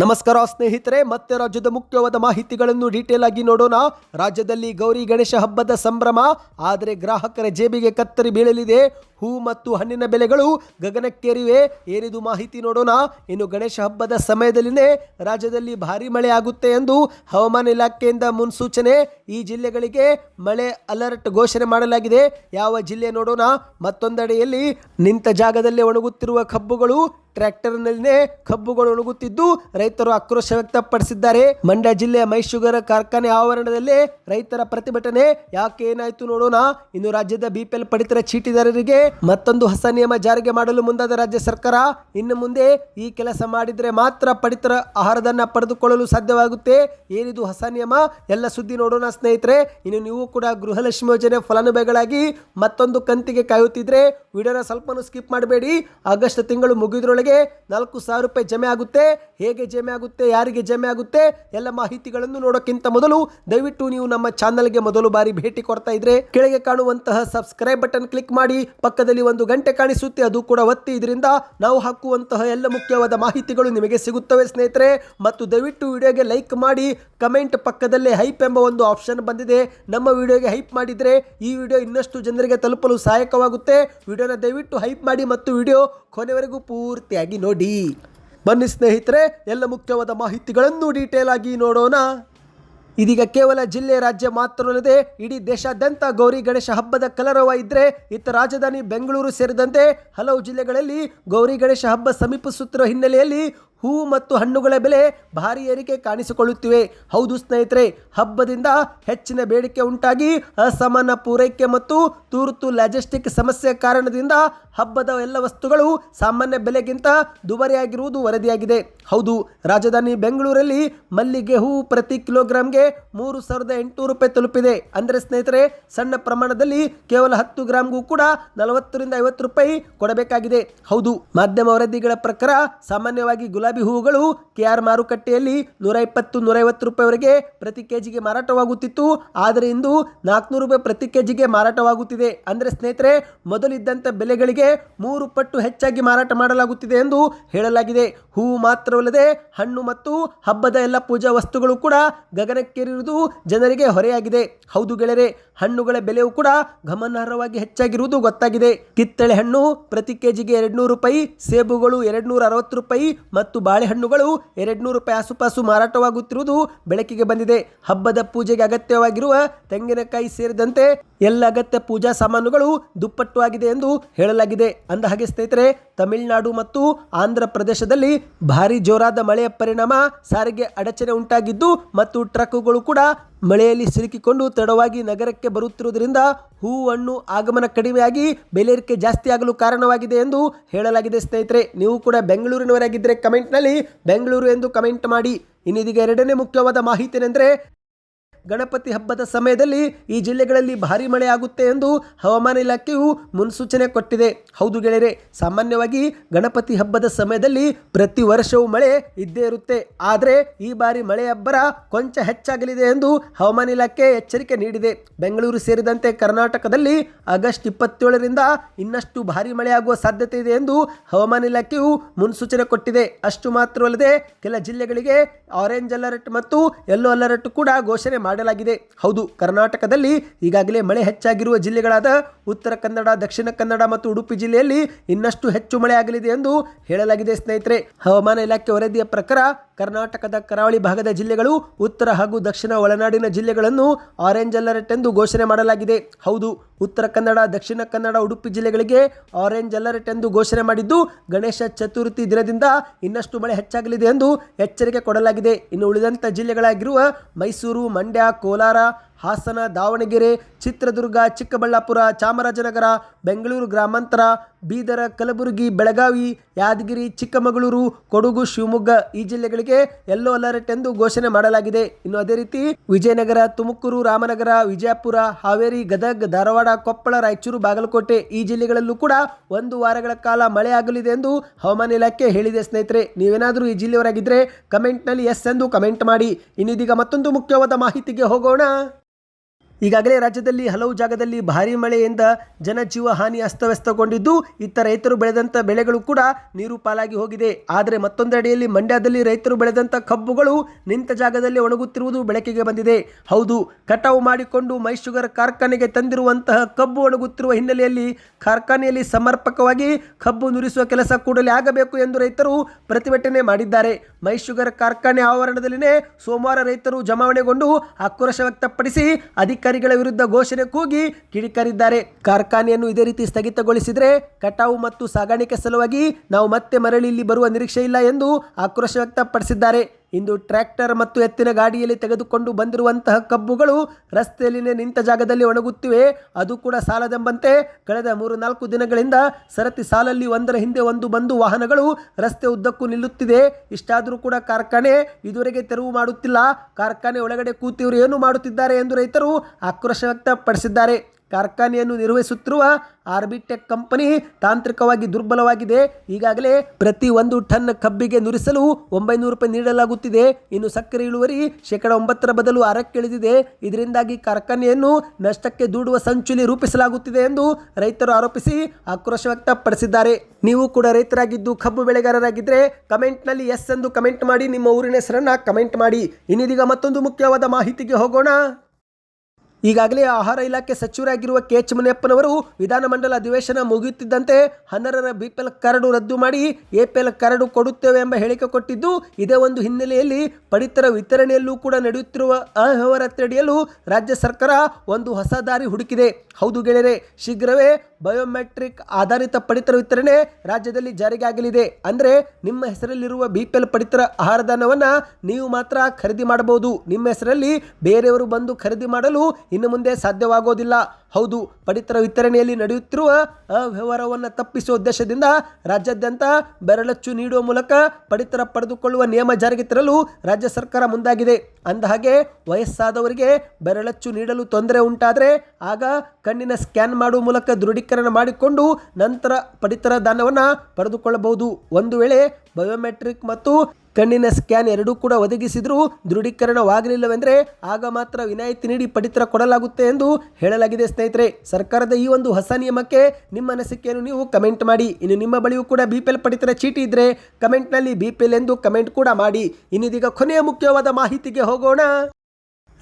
ನಮಸ್ಕಾರ ಸ್ನೇಹಿತರೆ, ಮತ್ತೆ ರಾಜ್ಯದ ಮುಖ್ಯವಾದ ಮಾಹಿತಿಗಳನ್ನು ಡೀಟೇಲ್ ಆಗಿ ನೋಡೋಣ. ರಾಜ್ಯದಲ್ಲಿ ಗೌರಿ ಗಣೇಶ ಹಬ್ಬದ ಸಂಭ್ರಮ, ಆದರೆ ಗ್ರಾಹಕರ ಜೇಬಿಗೆ ಕತ್ತರಿ ಬೀಳಲಿದೆ. ಹೂ ಮತ್ತು ಹಣ್ಣಿನ ಬೆಲೆಗಳು ಗಗನಕ್ಕೇರಿವೆ. ಏನಿದು ಮಾಹಿತಿ ನೋಡೋಣ. ಇನ್ನು ಗಣೇಶ ಹಬ್ಬದ ಸಮಯದಲ್ಲಿನೇ ರಾಜ್ಯದಲ್ಲಿ ಭಾರಿ ಮಳೆ ಆಗುತ್ತೆ ಎಂದು ಹವಾಮಾನ ಇಲಾಖೆಯಿಂದ ಮುನ್ಸೂಚನೆ. ಈ ಜಿಲ್ಲೆಗಳಿಗೆ ಮಳೆ ಅಲರ್ಟ್ ಘೋಷಣೆ ಮಾಡಲಾಗಿದೆ. ಯಾವ ಜಿಲ್ಲೆ ನೋಡೋಣ. ಮತ್ತೊಂದೆಡೆಯಲ್ಲಿ ನಿಂತ ಜಾಗದಲ್ಲೇ ಒಣಗುತ್ತಿರುವ ಕಬ್ಬುಗಳು ಟ್ರ್ಯಾಕ್ಟರ್ನಲ್ಲಿನೇ ಕಬ್ಬುಗಳು ಒಣಗುತ್ತಿದ್ದು ರೈತರು ಆಕ್ರೋಶ ವ್ಯಕ್ತಪಡಿಸಿದ್ದಾರೆ. ಮಂಡ್ಯ ಜಿಲ್ಲೆಯ ಮೈಶುಗರ್ ಕಾರ್ಖಾನೆ ಆವರಣದಲ್ಲಿ ರೈತರ ಪ್ರತಿಭಟನೆ. ಯಾಕೆ ಏನಾಯ್ತು ನೋಡೋಣ. ಇನ್ನು ರಾಜ್ಯದ ಬಿಪಿಎಲ್ ಪಡಿತರ ಚೀಟಿದಾರರಿಗೆ ಮತ್ತೊಂದು ಹೊಸ ನಿಯಮ ಜಾರಿಗೆ ಮಾಡಲು ಮುಂದಾದ ರಾಜ್ಯ ಸರ್ಕಾರ. ಇನ್ನು ಮುಂದೆ ಈ ಕೆಲಸ ಮಾಡಿದರೆ ಮಾತ್ರ ಪಡಿತರ ಆಹಾರದನ್ನ ಪಡೆದುಕೊಳ್ಳಲು ಸಾಧ್ಯವಾಗುತ್ತೆ. ಏನಿದು ಹೊಸ ನಿಯಮ. ಎಲ್ಲ ಸುದ್ದಿ ನೋಡೋಣ ಸ್ನೇಹಿತರೆ. ಇನ್ನು ನೀವು ಕೂಡ ಗೃಹಲಕ್ಷ್ಮಿ ಯೋಜನೆ ಫಲಾನುಭವಿಗಳಾಗಿ ಮತ್ತೊಂದು ಕಂತಿಗೆ ಕಾಯುತ್ತಿದ್ರೆ ವಿಡಿಯೋನ ಸ್ವಲ್ಪನೂ ಸ್ಕಿಪ್ ಮಾಡಬೇಡಿ. ಆಗಸ್ಟ್ ತಿಂಗಳು ಮುಗಿದ್ರೊಳಗೆ ನಾಲ್ಕು ಸಾವಿರ ರೂಪಾಯಿ ಜಮೆ ಆಗುತ್ತೆ, ಹೇಗೆ ಜಮೆ ಆಗುತ್ತೆ, ಯಾರಿಗೆ ಜಮೆ ಆಗುತ್ತೆ, ಎಲ್ಲ ಮಾಹಿತಿಗಳನ್ನು ನೋಡೋಕ್ಕಿಂತ ಮೊದಲು ದಯವಿಟ್ಟು ನೀವು ನಮ್ಮ ಚಾನಲ್ಗೆ ಮೊದಲು ಬಾರಿ ಭೇಟಿ ಕೊಡ್ತಾ ಇದ್ರೆ ಕೆಳಗೆ ಕಾಣುವಂತಹ ಸಬ್ಸ್ಕ್ರೈಬ್ ಬಟನ್ ಕ್ಲಿಕ್ ಮಾಡಿ, ಪಕ್ಕದಲ್ಲಿ ಒಂದು ಗಂಟೆ ಕಾಣಿಸುತ್ತೆ, ಅದು ಕೂಡ ಒತ್ತಿ, ಇದರಿಂದ ನಾವು ಹಾಕುವಂತಹ ಎಲ್ಲ ಮುಖ್ಯವಾದ ಮಾಹಿತಿಗಳು ನಿಮಗೆ ಸಿಗುತ್ತವೆ ಸ್ನೇಹಿತರೆ. ಮತ್ತು ದಯವಿಟ್ಟು ವಿಡಿಯೋಗೆ ಲೈಕ್ ಮಾಡಿ, ಕಮೆಂಟ್ ಪಕ್ಕದಲ್ಲೇ ಹೈಪ್ ಎಂಬ ಒಂದು ಆಪ್ಷನ್ ಬಂದಿದೆ. ನಮ್ಮ ವಿಡಿಯೋಗೆ ಹೈಪ್ ಮಾಡಿದರೆ ಈ ವಿಡಿಯೋ ಇನ್ನಷ್ಟು ಜನರಿಗೆ ತಲುಪಲು ಸಹಾಯಕವಾಗುತ್ತೆ. ವಿಡಿಯೋನ ದಯವಿಟ್ಟು ಹೈಪ್ ಮಾಡಿ ಮತ್ತು ವಿಡಿಯೋ ಕೊನೆವರೆಗೂ ಪೂರ್ತಿಯಾಗಿ ನೋಡಿ. ಬನ್ನಿ ಸ್ನೇಹಿತರೆ, ಎಲ್ಲ ಮುಖ್ಯವಾದ ಮಾಹಿತಿಗಳನ್ನು ಡೀಟೇಲ್ ಆಗಿ ನೋಡೋಣ. ಇದೀಗ ಕೇವಲ ಜಿಲ್ಲೆ, ರಾಜ್ಯ ಮಾತ್ರವಲ್ಲದೆ ಇಡೀ ದೇಶಾದ್ಯಂತ ಗೌರಿ ಗಣೇಶ ಹಬ್ಬದ ಕಲರವ ಇದ್ರೆ ಇತ್ತ ರಾಜಧಾನಿ ಬೆಂಗಳೂರು ಸೇರಿದಂತೆ ಹಲವು ಜಿಲ್ಲೆಗಳಲ್ಲಿ ಗೌರಿ ಗಣೇಶ ಹಬ್ಬ ಸಮೀಪಿಸುತ್ತಿರುವ ಹಿನ್ನೆಲೆಯಲ್ಲಿ ಹೂ ಮತ್ತು ಹಣ್ಣುಗಳ ಬೆಲೆ ಭಾರಿ ಏರಿಕೆ ಕಾಣಿಸಿಕೊಳ್ಳುತ್ತಿವೆ. ಹೌದು ಸ್ನೇಹಿತರೆ, ಹಬ್ಬದಿಂದ ಹೆಚ್ಚಿನ ಬೇಡಿಕೆ ಉಂಟಾಗಿ ಅಸಮಾನ ಪೂರೈಕೆ ಮತ್ತು ತುರ್ತು ಲಾಜಿಸ್ಟಿಕ್ ಸಮಸ್ಯೆ ಕಾರಣದಿಂದ ಹಬ್ಬದ ಎಲ್ಲ ವಸ್ತುಗಳು ಸಾಮಾನ್ಯ ಬೆಲೆಗಿಂತ ದುಬಾರಿಯಾಗಿರುವುದು ವರದಿಯಾಗಿದೆ. ಹೌದು, ರಾಜಧಾನಿ ಬೆಂಗಳೂರಲ್ಲಿ ಮಲ್ಲಿಗೆ ಹೂ ಪ್ರತಿ ಕಿಲೋಗ್ರಾಂಗೆ ಮೂರು ಸಾವಿರದ ಎಂಟುನೂರು ರೂಪಾಯಿ ತಲುಪಿದೆ. ಅಂದರೆ ಸ್ನೇಹಿತರೆ, ಸಣ್ಣ ಪ್ರಮಾಣದಲ್ಲಿ ಕೇವಲ ಹತ್ತು ಗ್ರಾಮ್ಗೂ ಕೂಡ ನಲವತ್ತರಿಂದ ಐವತ್ತು ರೂಪಾಯಿ ಕೊಡಬೇಕಾಗಿದೆ. ಹೌದು, ಮಾಧ್ಯಮ ವರದಿಗಳ ಪ್ರಕಾರ ಸಾಮಾನ್ಯವಾಗಿ ಗುಲಾಬಿ ಹೂವುಗಳು ಕೆಆರ್ ಮಾರುಕಟ್ಟೆಯಲ್ಲಿ ನೂರ ಇಪ್ಪತ್ತು ನೂರೈವತ್ತು ರೂಪಾಯಿವರೆಗೆ ಪ್ರತಿ ಕೆಜಿಗೆ ಮಾರಾಟವಾಗುತ್ತಿತ್ತು. ಆದರೆ ಇಂದು ನಾಲ್ಕುನೂರು ರೂಪಾಯಿ ಪ್ರತಿ ಕೆಜಿಗೆ ಮಾರಾಟವಾಗುತ್ತಿದೆ. ಅಂದರೆ ಸ್ನೇಹಿತರೆ, ಮೊದಲಿದ್ದಂಥ ಬೆಲೆಗಳಿಗೆ ಮೂರು ಪಟ್ಟು ಹೆಚ್ಚಾಗಿ ಮಾರಾಟ ಮಾಡಲಾಗುತ್ತಿದೆ ಎಂದು ಹೇಳಲಾಗಿದೆ. ಹೂವು ಮಾತ್ರವಲ್ಲದೆ ಹಣ್ಣು ಮತ್ತು ಹಬ್ಬದ ಎಲ್ಲ ಪೂಜಾ ವಸ್ತುಗಳು ಕೂಡ ಗಗನಕ್ಕೇರಿರುವುದು ಜನರಿಗೆ ಹೊರೆಯಾಗಿದೆ. ಹೌದು ಗೆಳೆಯರೆ, ಹಣ್ಣುಗಳ ಬೆಲೆಯೂ ಕೂಡ ಗಮನಾರ್ಹವಾಗಿ ಹೆಚ್ಚಾಗಿರುವುದು ಗೊತ್ತಾಗಿದೆ. ಕಿತ್ತಳೆ ಹಣ್ಣು ಪ್ರತಿ ಕೆಜಿಗೆ ಎರಡ್ನೂರು ರೂಪಾಯಿ, ಸೇಬುಗಳು ಎರಡ್ನೂರ ಅರವತ್ತು ರೂಪಾಯಿ ಮತ್ತು ಬಾಳೆಹಣ್ಣುಗಳು ಎರಡ್ನೂರು ರೂಪಾಯಿ ಆಸುಪಾಸು ಮಾರಾಟವಾಗುತ್ತಿರುವುದು ಬೆಳಕಿಗೆ ಬಂದಿದೆ. ಹಬ್ಬದ ಪೂಜೆಗೆ ಅಗತ್ಯವಾಗಿರುವ ತೆಂಗಿನಕಾಯಿ ಸೇರಿದಂತೆ ಎಲ್ಲ ಅಗತ್ಯ ಪೂಜಾ ಸಾಮಾನುಗಳು ದುಪ್ಪಟ್ಟು ಆಗಿದೆ ಎಂದು ಹೇಳಲಾಗಿದೆ. ಅಂದ ಹಾಗೆ ಸ್ನೇಹಿತರೆ, ತಮಿಳುನಾಡು ಮತ್ತು ಆಂಧ್ರ ಪ್ರದೇಶದಲ್ಲಿ ಭಾರಿ ಜೋರಾದ ಮಳೆಯ ಪರಿಣಾಮ ಸಾರಿಗೆ ಅಡಚಣೆ ಉಂಟಾಗಿದ್ದು ಮತ್ತು ಟ್ರಕ್ಗಳು ಕೂಡ ಮಳೆಯಲ್ಲಿ ಸಿಲುಕಿಕೊಂಡು ತಡವಾಗಿ ನಗರಕ್ಕೆ ಬರುತ್ತಿರುವುದರಿಂದ ಹೂ ಹಣ್ಣು ಆಗಮನ ಕಡಿಮೆಯಾಗಿ ಬೆಲೆ ಏರಿಕೆ ಜಾಸ್ತಿ ಆಗಲು ಕಾರಣವಾಗಿದೆ ಎಂದು ಹೇಳಲಾಗಿದೆ. ಸ್ನೇಹಿತರೆ, ನೀವು ಕೂಡ ಬೆಂಗಳೂರಿನವರಾಗಿದ್ದರೆ ಕಮೆಂಟ್ನಲ್ಲಿ ಬೆಂಗಳೂರು ಎಂದು ಕಮೆಂಟ್ ಮಾಡಿ. ಇನ್ನಿದೀಗ ಎರಡನೇ ಮುಖ್ಯವಾದ ಮಾಹಿತಿ ಏನೆಂದರೆ ಗಣಪತಿ ಹಬ್ಬದ ಸಮಯದಲ್ಲಿ ಈ ಜಿಲ್ಲೆಗಳಲ್ಲಿ ಭಾರಿ ಮಳೆ ಆಗುತ್ತೆ ಎಂದು ಹವಾಮಾನ ಇಲಾಖೆಯು ಮುನ್ಸೂಚನೆ ಕೊಟ್ಟಿದೆ. ಹೌದು ಗೆಳೆಯರೆ, ಸಾಮಾನ್ಯವಾಗಿ ಗಣಪತಿ ಹಬ್ಬದ ಸಮಯದಲ್ಲಿ ಪ್ರತಿ ವರ್ಷವೂ ಮಳೆ ಇದ್ದೇ ಇರುತ್ತೆ. ಆದರೆ ಈ ಬಾರಿ ಮಳೆ ಅಬ್ಬರ ಕೊಂಚ ಹೆಚ್ಚಾಗಲಿದೆ ಎಂದು ಹವಾಮಾನ ಇಲಾಖೆ ಎಚ್ಚರಿಕೆ ನೀಡಿದೆ. ಬೆಂಗಳೂರು ಸೇರಿದಂತೆ ಕರ್ನಾಟಕದಲ್ಲಿ ಆಗಸ್ಟ್ ಇಪ್ಪತ್ತೇಳರಿಂದ ಇನ್ನಷ್ಟು ಭಾರಿ ಮಳೆಯಾಗುವ ಸಾಧ್ಯತೆ ಇದೆ ಎಂದು ಹವಾಮಾನ ಇಲಾಖೆಯು ಮುನ್ಸೂಚನೆ ಕೊಟ್ಟಿದೆ. ಅಷ್ಟು ಮಾತ್ರವಲ್ಲದೆ ಕೆಲ ಜಿಲ್ಲೆಗಳಿಗೆ ಆರೆಂಜ್ ಅಲರ್ಟ್ ಮತ್ತು ಯೆಲ್ಲೋ ಅಲರ್ಟ್ ಕೂಡ ಘೋಷಣೆ ಮಾಡಲಾಗಿದೆ. ಹೌದು, ಕರ್ನಾಟಕದಲ್ಲಿ ಈಗಾಗಲೇ ಮಳೆ ಹೆಚ್ಚಾಗಿರುವ ಜಿಲ್ಲೆಗಳಾದ ಉತ್ತರ ಕನ್ನಡ, ದಕ್ಷಿಣ ಕನ್ನಡ ಮತ್ತು ಉಡುಪಿ ಜಿಲ್ಲೆಯಲ್ಲಿ ಇನ್ನಷ್ಟು ಹೆಚ್ಚು ಮಳೆ ಆಗಲಿದೆ ಎಂದು ಹೇಳಲಾಗಿದೆ ಸ್ನೇಹಿತರೆ. ಹವಾಮಾನ ಇಲಾಖೆ ವರದಿಯ ಪ್ರಕಾರ ಕರ್ನಾಟಕದ ಕರಾವಳಿ ಭಾಗದ ಜಿಲ್ಲೆಗಳು ಉತ್ತರ ಹಾಗೂ ದಕ್ಷಿಣ ಒಳನಾಡಿನ ಜಿಲ್ಲೆಗಳನ್ನು ಆರೆಂಜ್ ಅಲರ್ಟ್ ಎಂದು ಘೋಷಣೆ ಮಾಡಲಾಗಿದೆ. ಹೌದು ಉತ್ತರ ಕನ್ನಡ, ದಕ್ಷಿಣ ಕನ್ನಡ, ಉಡುಪಿ ಜಿಲ್ಲೆಗಳಿಗೆ ಆರೆಂಜ್ ಅಲರ್ಟ್ ಎಂದು ಘೋಷಣೆ ಮಾಡಿದ್ದು, ಗಣೇಶ ಚತುರ್ಥಿ ದಿನದಿಂದ ಇನ್ನಷ್ಟು ಮಳೆ ಹೆಚ್ಚಾಗಲಿದೆ ಎಂದು ಎಚ್ಚರಿಕೆ ಕೊಡಲಾಗಿದೆ. ಇನ್ನು ಉಳಿದಂಥ ಜಿಲ್ಲೆಗಳಾಗಿರುವ ಮೈಸೂರು, ಮಂಡ್ಯ, ಕೋಲಾರ ಹಾಸನ, ದಾವಣಗೆರೆ, ಚಿತ್ರದುರ್ಗ, ಚಿಕ್ಕಬಳ್ಳಾಪುರ, ಚಾಮರಾಜನಗರ, ಬೆಂಗಳೂರು ಗ್ರಾಮಾಂತರ, ಬೀದರ, ಕಲಬುರಗಿ, ಬೆಳಗಾವಿ, ಯಾದಗಿರಿ, ಚಿಕ್ಕಮಗಳೂರು, ಕೊಡಗು, ಶಿವಮೊಗ್ಗ ಈ ಜಿಲ್ಲೆಗಳಿಗೆ ಯೆಲ್ಲೋ ಅಲರ್ಟ್ ಎಂದು ಘೋಷಣೆ ಮಾಡಲಾಗಿದೆ. ಇನ್ನು ಅದೇ ರೀತಿ ವಿಜಯನಗರ, ತುಮಕೂರು, ರಾಮನಗರ, ವಿಜಯಪುರ, ಹಾವೇರಿ, ಗದಗ, ಧಾರವಾಡ, ಕೊಪ್ಪಳ, ರಾಯಚೂರು, ಬಾಗಲಕೋಟೆ ಈ ಜಿಲ್ಲೆಗಳಲ್ಲೂ ಕೂಡ ಒಂದು ವಾರಗಳ ಕಾಲ ಮಳೆ ಆಗಲಿದೆ ಎಂದು ಹವಾಮಾನ ಇಲಾಖೆ ಹೇಳಿದೆ. ಸ್ನೇಹಿತರೆ, ನೀವೇನಾದರೂ ಈ ಜಿಲ್ಲೆಯವರಾಗಿದ್ದರೆ ಕಮೆಂಟ್ನಲ್ಲಿ ಎಸ್ ಎಂದು ಕಮೆಂಟ್ ಮಾಡಿ. ಇನ್ನಿದೀಗ ಮತ್ತೊಂದು ಮುಖ್ಯವಾದ ಮಾಹಿತಿಗೆ ಹೋಗೋಣ. ಈಗಾಗಲೇ ರಾಜ್ಯದಲ್ಲಿ ಹಲವು ಜಾಗದಲ್ಲಿ ಭಾರಿ ಮಳೆಯಿಂದ ಜನಜೀವ ಹಾನಿ ಅಸ್ತವ್ಯಸ್ತಗೊಂಡಿದ್ದು, ಇತ್ತ ರೈತರು ಬೆಳೆದಂಥ ಬೆಳೆಗಳು ಕೂಡ ನೀರು ಪಾಲಾಗಿ ಹೋಗಿದೆ. ಆದರೆ ಮತ್ತೊಂದೆಡೆಯಲ್ಲಿ ಮಂಡ್ಯದಲ್ಲಿ ರೈತರು ಬೆಳೆದಂಥ ಕಬ್ಬುಗಳು ನಿಂತ ಜಾಗದಲ್ಲಿ ಒಣಗುತ್ತಿರುವುದು ಬೆಳಕಿಗೆ ಬಂದಿದೆ. ಹೌದು, ಕಟಾವು ಮಾಡಿಕೊಂಡು ಮೈ ಶುಗರ್ ಕಾರ್ಖಾನೆಗೆ ತಂದಿರುವಂತಹ ಕಬ್ಬು ಒಣಗುತ್ತಿರುವ ಹಿನ್ನೆಲೆಯಲ್ಲಿ ಕಾರ್ಖಾನೆಯಲ್ಲಿ ಸಮರ್ಪಕವಾಗಿ ಕಬ್ಬು ನುರಿಸುವ ಕೆಲಸ ಕೂಡಲೇ ಆಗಬೇಕು ಎಂದು ರೈತರು ಪ್ರತಿಭಟನೆ ಮಾಡಿದ್ದಾರೆ. ಮೈ ಕಾರ್ಖಾನೆ ಆವರಣದಲ್ಲಿನೇ ಸೋಮವಾರ ರೈತರು ಜಮಾವಣೆಗೊಂಡು ಆಕ್ರೋಶ ವ್ಯಕ್ತಪಡಿಸಿ ಅಧಿಕಾರಿಗಳ ವಿರುದ್ಧ ಘೋಷಣೆ ಕೂಗಿ ಕಿಡಿಕಾರಿದ್ದಾರೆ. ಕಾರ್ಖಾನೆಯನ್ನು ಇದೇ ರೀತಿ ಸ್ಥಗಿತಗೊಳಿಸಿದರೆ ಕಟಾವು ಮತ್ತು ಸಾಗಾಣಿಕೆ ಸಲುವಾಗಿ ನಾವು ಮತ್ತೆ ಮರಳಿ ಇಲ್ಲಿ ಬರುವ ನಿರೀಕ್ಷೆ ಇಲ್ಲ ಎಂದು ಆಕ್ರೋಶ ವ್ಯಕ್ತಪಡಿಸಿದ್ದಾರೆ. ಇಂದು ಟ್ರ್ಯಾಕ್ಟರ್ ಮತ್ತು ಎತ್ತಿನ ಗಾಡಿಯಲ್ಲಿ ತೆಗೆದುಕೊಂಡು ಬಂದಿರುವಂತಹ ಕಬ್ಬುಗಳು ರಸ್ತೆಯಲ್ಲಿನೇ ನಿಂತ ಜಾಗದಲ್ಲಿ ಒಣಗುತ್ತಿವೆ. ಅದು ಕೂಡ ಸಾಲದೆಂಬಂತೆ ಕಳೆದ ಮೂರು ನಾಲ್ಕು ದಿನಗಳಿಂದ ಸರತಿ ಸಾಲಲ್ಲಿ ಒಂದರ ಹಿಂದೆ ಒಂದು ಬಂದು ವಾಹನಗಳು ರಸ್ತೆ ಉದ್ದಕ್ಕೂ ನಿಲ್ಲುತ್ತಿದೆ. ಇಷ್ಟಾದರೂ ಕೂಡ ಕಾರ್ಖಾನೆ ಇದುವರೆಗೆ ತೆರವು ಮಾಡುತ್ತಿಲ್ಲ. ಕಾರ್ಖಾನೆ ಒಳಗಡೆ ಕೂತಿಯವರು ಏನು ಮಾಡುತ್ತಿದ್ದಾರೆ ಎಂದು ರೈತರು ಆಕ್ರೋಶ ವ್ಯಕ್ತಪಡಿಸಿದ್ದಾರೆ. ಕಾರ್ಖಾನೆಯನ್ನು ನಿರ್ವಹಿಸುತ್ತಿರುವ ಆರ್ಬಿಟೆಕ್ ಕಂಪನಿ ತಾಂತ್ರಿಕವಾಗಿ ದುರ್ಬಲವಾಗಿದೆ. ಈಗಾಗಲೇ ಪ್ರತಿ ಒಂದು ಟನ್ ಕಬ್ಬಿಗೆ ನುರಿಸಲು ಒಂಬೈನೂರು ರೂಪಾಯಿ ನೀಡಲಾಗುತ್ತಿದೆ. ಇನ್ನು ಸಕ್ಕರೆ ಇಳುವರಿ ಶೇಕಡ ಒಂಬತ್ತರ ಬದಲು ಆರಕ್ಕೆ ಇಳಿದಿದೆ ಇದರಿಂದಾಗಿ ಕಾರ್ಖಾನೆಯನ್ನು ನಷ್ಟಕ್ಕೆ ದೂಡುವ ಸಂಚುಲಿ ರೂಪಿಸಲಾಗುತ್ತಿದೆ ಎಂದು ರೈತರು ಆರೋಪಿಸಿ ಆಕ್ರೋಶ ವ್ಯಕ್ತಪಡಿಸಿದ್ದಾರೆ. ನೀವು ಕೂಡ ರೈತರಾಗಿದ್ದು ಕಬ್ಬು ಬೆಳೆಗಾರರಾಗಿದ್ದರೆ ಕಮೆಂಟ್ನಲ್ಲಿ ಎಸ್ ಎಂದು ಕಮೆಂಟ್ ಮಾಡಿ ನಿಮ್ಮ ಊರಿನ ಹೆಸರನ್ನು ಕಮೆಂಟ್ ಮಾಡಿ. ಇನ್ನಿದೀಗ ಮತ್ತೊಂದು ಮುಖ್ಯವಾದ ಮಾಹಿತಿಗೆ ಹೋಗೋಣ. ಈಗಾಗಲೇ ಆಹಾರ ಇಲಾಖೆ ಸಚಿವರಾಗಿರುವ ಕೆ ಎಚ್ ಮುನಿಯಪ್ಪನವರು ವಿಧಾನಮಂಡಲ ಅಧಿವೇಶನ ಮುಗಿಯುತ್ತಿದ್ದಂತೆ ಹನ್ನರರ ಬಿಪಿಎಲ್ ಕರಡು ರದ್ದು ಮಾಡಿ ಎಪಿಎಲ್ ಕರಡು ಕೊಡುತ್ತೇವೆ ಎಂಬ ಹೇಳಿಕೆ ಕೊಟ್ಟಿದ್ದು, ಇದೇ ಒಂದು ಹಿನ್ನೆಲೆಯಲ್ಲಿ ಪಡಿತರ ವಿತರಣೆಯಲ್ಲೂ ಕೂಡ ನಡೆಯುತ್ತಿರುವ ಅಹವರ ತಡೆಯಲು ರಾಜ್ಯ ಸರ್ಕಾರ ಒಂದು ಹೊಸ ದಾರಿ ಹುಡುಕಿದೆ. ಹೌದು ಗೆಳೆಯರೆ, ಶೀಘ್ರವೇ ಬಯೋಮೆಟ್ರಿಕ್ ಆಧಾರಿತ ಪಡಿತರ ವಿತರಣೆ ರಾಜ್ಯದಲ್ಲಿ ಜಾರಿಗೆ ಆಗಲಿದೆ ಅಂದರೆ ನಿಮ್ಮ ಹೆಸರಲ್ಲಿರುವ ಬಿ ಪಿ ಎಲ್ ಪಡಿತರ ಆಹಾರಧಾನವನ್ನು ನೀವು ಮಾತ್ರ ಖರೀದಿ ಮಾಡಬಹುದು. ನಿಮ್ಮ ಹೆಸರಲ್ಲಿ ಬೇರೆಯವರು ಬಂದು ಖರೀದಿ ಮಾಡಲು ಇನ್ನು ಮುಂದೆ ಸಾಧ್ಯವಾಗೋದಿಲ್ಲ. ಹೌದು, ಪಡಿತರ ವಿತರಣೆಯಲ್ಲಿ ನಡೆಯುತ್ತಿರುವ ಅವ್ಯವಹಾರವನ್ನು ತಪ್ಪಿಸುವ ಉದ್ದೇಶದಿಂದ ರಾಜ್ಯಾದ್ಯಂತ ಬೆರಳಚ್ಚು ನೀಡುವ ಮೂಲಕ ಪಡಿತರ ಪಡೆದುಕೊಳ್ಳುವ ನಿಯಮ ಜಾರಿಗೆ ತರಲು ರಾಜ್ಯ ಸರ್ಕಾರ ಮುಂದಾಗಿದೆ. ಅಂದಹಾಗೆ ವಯಸ್ಸಾದವರಿಗೆ ಬೆರಳಚ್ಚು ನೀಡಲು ತೊಂದರೆ ಉಂಟಾದರೆ ಆಗ ಕಣ್ಣಿನ ಸ್ಕ್ಯಾನ್ ಮಾಡುವ ಮೂಲಕ ದೃಢೀಕರಣ ಮಾಡಿಕೊಂಡು ನಂತರ ಪಡಿತರ ದಾನವನ್ನು ಪಡೆದುಕೊಳ್ಳಬಹುದು. ಒಂದು ವೇಳೆ ಬಯೋಮೆಟ್ರಿಕ್ ಮತ್ತು ಕಣ್ಣಿನ ಸ್ಕ್ಯಾನ್ ಎರಡೂ ಕೂಡ ಒದಗಿಸಿದರೂ ದೃಢೀಕರಣವಾಗಲಿಲ್ಲವೆಂದರೆ ಆಗ ಮಾತ್ರ ವಿನಾಯಿತಿ ನೀಡಿ ಪಡಿತರ ಕೊಡಲಾಗುತ್ತೆ ಎಂದು ಹೇಳಲಾಗಿದೆ ಸ್ನೇಹಿತರೆ. ಸರ್ಕಾರದ ಈ ಒಂದು ಹೊಸ ನಿಯಮಕ್ಕೆ ನಿಮ್ಮ ಅನಿಸಿಕೆಯನ್ನು ನೀವು ಕಮೆಂಟ್ ಮಾಡಿ. ಇನ್ನು ನಿಮ್ಮ ಬಳಿಯೂ ಕೂಡ ಬಿ ಪಿ ಎಲ್ ಪಡಿತರ ಚೀಟಿ ಇದ್ದರೆ ಕಮೆಂಟ್ನಲ್ಲಿ ಬಿ ಪಿ ಎಲ್ ಎಂದು ಕಮೆಂಟ್ ಕೂಡ ಮಾಡಿ. ಇನ್ನಿದೀಗ ಕೊನೆಯ ಮುಖ್ಯವಾದ ಮಾಹಿತಿಗೆ ಹೋಗೋಣ.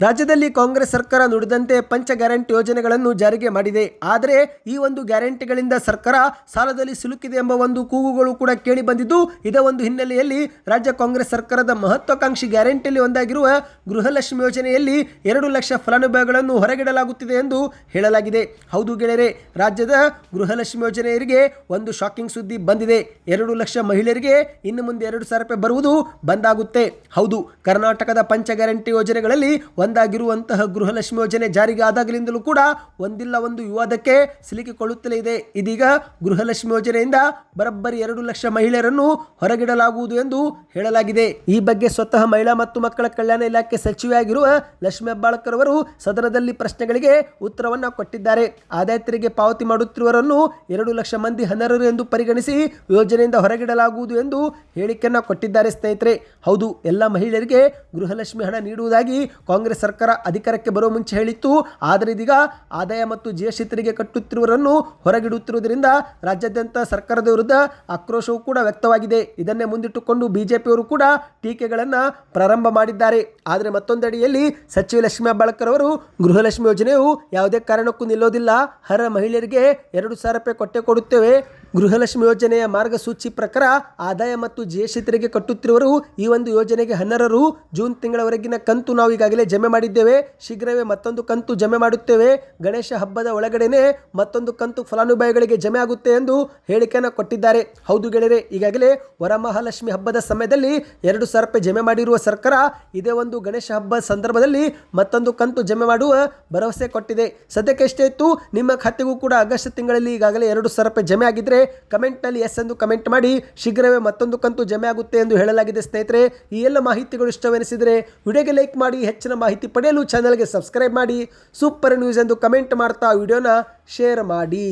ರಾಜ್ಯದಲ್ಲಿ ಕಾಂಗ್ರೆಸ್ ಸರ್ಕಾರ ನುಡಿದಂತೆ ಪಂಚ ಗ್ಯಾರಂಟಿ ಯೋಜನೆಗಳನ್ನು ಜಾರಿಗೆ ಮಾಡಿದೆ. ಆದರೆ ಈ ಒಂದು ಗ್ಯಾರಂಟಿಗಳಿಂದ ಸರ್ಕಾರ ಸಾಲದಲ್ಲಿ ಸಿಲುಕಿದೆ ಎಂಬ ಒಂದು ಕೂಗುಗಳು ಕೂಡ ಕೇಳಿ ಬಂದಿದ್ದು ಇದೇ ಒಂದು ಹಿನ್ನೆಲೆಯಲ್ಲಿ ರಾಜ್ಯ ಕಾಂಗ್ರೆಸ್ ಸರ್ಕಾರದ ಮಹತ್ವಾಕಾಂಕ್ಷಿ ಗ್ಯಾರಂಟಿಯಲ್ಲಿ ಒಂದಾಗಿರುವ ಗೃಹಲಕ್ಷ್ಮಿ ಯೋಜನೆಯಲ್ಲಿ ಎರಡು ಲಕ್ಷ ಫಲಾನುಭವಿಗಳನ್ನು ಹೊರಗಿಡಲಾಗುತ್ತಿದೆ ಎಂದು ಹೇಳಲಾಗಿದೆ. ಹೌದು ಗೆಳೆಯರೆ, ರಾಜ್ಯದ ಗೃಹಲಕ್ಷ್ಮಿ ಯೋಜನೆಯರಿಗೆ ಒಂದು ಶಾಕಿಂಗ್ ಸುದ್ದಿ ಬಂದಿದೆ. ಎರಡು ಲಕ್ಷ ಮಹಿಳೆಯರಿಗೆ ಇನ್ನು ಮುಂದೆ ಎರಡು ಸಾವಿರ ರೂಪಾಯಿ ಬರುವುದು ಬಂದಾಗುತ್ತೆ. ಹೌದು, ಕರ್ನಾಟಕದ ಪಂಚ ಗ್ಯಾರಂಟಿ ಯೋಜನೆಗಳಲ್ಲಿ ಒಂದಾಗಿರುವಂತಹ ಗೃಹಲಕ್ಷ್ಮಿ ಯೋಜನೆ ಜಾರಿಗೆ ಆದಾಗಲಿಂದಲೂ ಕೂಡ ಒಂದಿಲ್ಲ ಒಂದು ವಿವಾದಕ್ಕೆ ಸಿಲುಕಿಕೊಳ್ಳುತ್ತಲೇ ಇದೆ. ಇದೀಗ ಗೃಹಲಕ್ಷ್ಮಿ ಯೋಜನೆಯಿಂದ ಬರಬ್ಬರಿ ಎರಡು ಲಕ್ಷ ಮಹಿಳೆಯರನ್ನು ಹೊರಗಿಡಲಾಗುವುದು ಎಂದು ಹೇಳಲಾಗಿದೆ. ಈ ಬಗ್ಗೆ ಸ್ವತಃ ಮಹಿಳಾ ಮತ್ತು ಮಕ್ಕಳ ಕಲ್ಯಾಣ ಇಲಾಖೆ ಸಚಿವೆಯಾಗಿರುವ ಲಕ್ಷ್ಮಿ ಹೆಬ್ಬಾಳ್ಕರ್ ಅವರು ಸದನದಲ್ಲಿ ಪ್ರಶ್ನೆಗಳಿಗೆ ಉತ್ತರವನ್ನು ಕೊಟ್ಟಿದ್ದಾರೆ. ಆದಾಯ ತೆರಿಗೆ ಪಾವತಿ ಮಾಡುತ್ತಿರುವವರನ್ನು ಎರಡು ಲಕ್ಷ ಮಂದಿ ಅನರ್ಹರು ಎಂದು ಪರಿಗಣಿಸಿ ಯೋಜನೆಯಿಂದ ಹೊರಗಿಡಲಾಗುವುದು ಎಂದು ಹೇಳಿಕೆಯನ್ನು ಕೊಟ್ಟಿದ್ದಾರೆ ಸ್ನೇಹಿತರೆ. ಹೌದು, ಎಲ್ಲ ಮಹಿಳೆಯರಿಗೆ ಗೃಹಲಕ್ಷ್ಮಿ ಹಣ ನೀಡುವುದಾಗಿ ಕಾಂಗ್ರೆಸ್ ಸರ್ಕಾರ ಅಧಿಕಾರಕ್ಕೆ ಬರುವ ಮುಂಚೆ ಹೇಳಿತ್ತು. ಆದರೆ ಇದೀಗ ಆದಾಯ ಮತ್ತು ಜಿಎಸ್ಟಿ ತೆರಿಗೆ ಕಟ್ಟುತ್ತಿರುವವರನ್ನು ಹೊರಗಿಡುತ್ತಿರುವುದರಿಂದ ರಾಜ್ಯಾದ್ಯಂತ ಸರ್ಕಾರದ ವಿರುದ್ಧ ಆಕ್ರೋಶವೂ ಕೂಡ ವ್ಯಕ್ತವಾಗಿದೆ. ಇದನ್ನೇ ಮುಂದಿಟ್ಟುಕೊಂಡು ಬಿಜೆಪಿಯವರು ಕೂಡ ಟೀಕೆಗಳನ್ನು ಪ್ರಾರಂಭ ಮಾಡಿದ್ದಾರೆ. ಆದರೆ ಮತ್ತೊಂದಡಿಯಲ್ಲಿ ಸಚಿವ ಲಕ್ಷ್ಮೀ ಹೆಬ್ಬಾಳ್ಕರ್ ಅವರು ಗೃಹಲಕ್ಷ್ಮಿ ಯೋಜನೆಯು ಯಾವುದೇ ಕಾರಣಕ್ಕೂ ನಿಲ್ಲೋದಿಲ್ಲ. ಹರ ಮಹಿಳೆಯರಿಗೆ ಎರಡು ಸಾವಿರ ರೂಪಾಯಿ ಕೊಟ್ಟೆ ಕೊಡುತ್ತೇವೆ. ಗೃಹಲಕ್ಷ್ಮಿ ಯೋಜನೆಯ ಮಾರ್ಗಸೂಚಿ ಪ್ರಕಾರ ಆದಾಯ ಮತ್ತು ಜಿಎಸ್ಟಿ ತೆರಿಗೆ ಕಟ್ಟುತ್ತಿರುವರು ಈ ಒಂದು ಯೋಜನೆಗೆ ಹನ್ನರರು ಜೂನ್ ತಿಂಗಳವರೆಗಿನ ಕಂತು ನಾವು ಈಗಾಗಲೇ ಜಮೆ ಮಾಡಿದ್ದೇವೆ. ಶೀಘ್ರವೇ ಮತ್ತೊಂದು ಕಂತು ಜಮೆ ಮಾಡುತ್ತೇವೆ. ಗಣೇಶ ಹಬ್ಬದ ಒಳಗಡೆನೆ ಮತ್ತೊಂದು ಕಂತು ಫಲಾನುಭವಿಗಳಿಗೆ ಜಮೆ ಆಗುತ್ತೆ ಎಂದು ಹೇಳಿಕೆಯನ್ನು ಕೊಟ್ಟಿದ್ದಾರೆ. ಹೌದು ಗೆಳೆಯರೆ, ಈಗಾಗಲೇ ವರಮಹಾಲಕ್ಷ್ಮಿ ಹಬ್ಬದ ಸಮಯದಲ್ಲಿ ಎರಡು ಸಾವಿರ ರೂಪಾಯಿ ಜಮೆ ಮಾಡಿರುವ ಸರ್ಕಾರ ಇದೇ ಒಂದು ಗಣೇಶ ಹಬ್ಬ ಸಂದರ್ಭದಲ್ಲಿ ಮತ್ತೊಂದು ಕಂತು ಜಮೆ ಮಾಡುವ ಭರವಸೆ ಕೊಟ್ಟಿದೆ. ಸದ್ಯಕ್ಕೆ ಎಷ್ಟೇ ಇತ್ತು, ನಿಮ್ಮ ಖಾತೆಗೂ ಕೂಡ ಆಗಸ್ಟ್ ತಿಂಗಳಲ್ಲಿ ಈಗಾಗಲೇ ಎರಡು ಸಾವಿರ ರೂಪಾಯಿ ಜಮೆ ಆಗಿದ್ದರೆ ಕಮೆಂಟ್ನಲ್ಲಿ ಎಸ್ ಎಂದು ಕಮೆಂಟ್ ಮಾಡಿ. ಶೀಘ್ರವೇ ಮತ್ತೊಂದು ಕಂತು ಜಮೆ ಆಗುತ್ತೆ ಎಂದು ಹೇಳಲಾಗಿದೆ ಸ್ನೇಹಿತರೆ. ಈ ಎಲ್ಲ ಮಾಹಿತಿಗಳು ಇಷ್ಟವೆನಿಸಿದರೆ ವಿಡಿಯೋಗೆ ಲೈಕ್ ಮಾಡಿ, ಹೆಚ್ಚಿನ ಮಾಹಿತಿ ಪಡೆಯಲು ಚಾನಲ್ಗೆ ಸಬ್ಸ್ಕ್ರೈಬ್ ಮಾಡಿ. ಸೂಪರ್ ನ್ಯೂಸ್ ಎಂದು ಕಮೆಂಟ್ ಮಾಡ್ತಾ ವಿಡಿಯೋನ ಶೇರ್ ಮಾಡಿ.